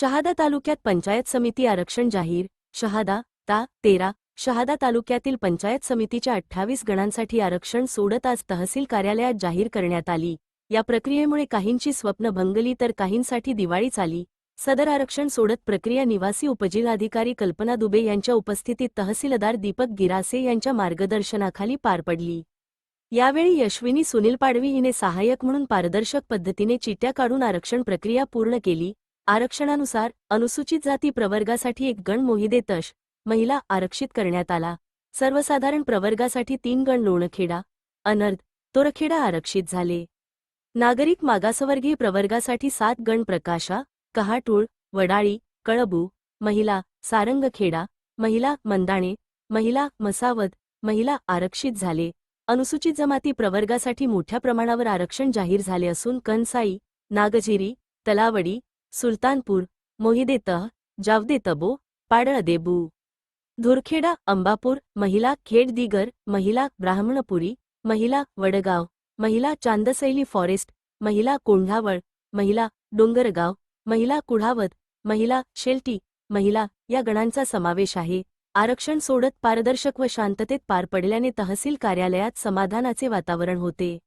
शहादा तालुक्यात पंचायत समिती आरक्षण जाहीर शहादा ता तेरा शहादा तालुक्यातील पंचायत समितीच्या अठ्ठावीस गणांसाठी आरक्षण सोडत आज तहसील कार्यालयात जाहीर करण्यात आली. या प्रक्रियेमुळे काहींची स्वप्न भंगली तर काहींसाठी दिवाळीच आली. सदर आरक्षण सोडत प्रक्रिया निवासी उपजिल्हाधिकारी कल्पना दुबे यांच्या उपस्थितीत तहसीलदार दीपक गिरासे यांच्या मार्गदर्शनाखाली पार पडली. यावेळी यशविनी सुनील पाडवी हिने सहाय्यक म्हणून पारदर्शक पद्धतीने चिट्या काढून आरक्षण प्रक्रिया पूर्ण केली. आरक्षणानुसार अनुसूचित जाती प्रवर्गासाठी एक गण मोहिदे तश महिला आरक्षित करण्यात आला. सर्वसाधारण प्रवर्गासाठी तीन गण लोणखेडा अनर्ध तोरखेडा आरक्षित झाले. नागरिक मागासवर्गीय प्रवर्गासाठी सात गण प्रकाशा कहाटूळ वडाळी कळबू महिला सारंगखेडा महिला मंदाणे महिला मसावद महिला आरक्षित झाले. अनुसूचित जमाती प्रवर्गासाठी मोठ्या प्रमाणावर आरक्षण जाहीर झाले असून कनसाई नागझिरी तलावडी सुलतानपूर मोहिदेतह जावदेतबो पाडळदेबू धुरखेडा अंबापूर महिला खेड दिगर महिला ब्राह्मणपुरी महिला वडगाव महिला चांदसैली फॉरेस्ट महिला कोंढावळ महिला डोंगरगाव महिला कुढावत महिला शेल्टी महिला या गणांचा समावेश आहे. आरक्षण सोडत पारदर्शक व शांततेत पार पडल्याने तहसील कार्यालयात समाधानाचे वातावरण होते.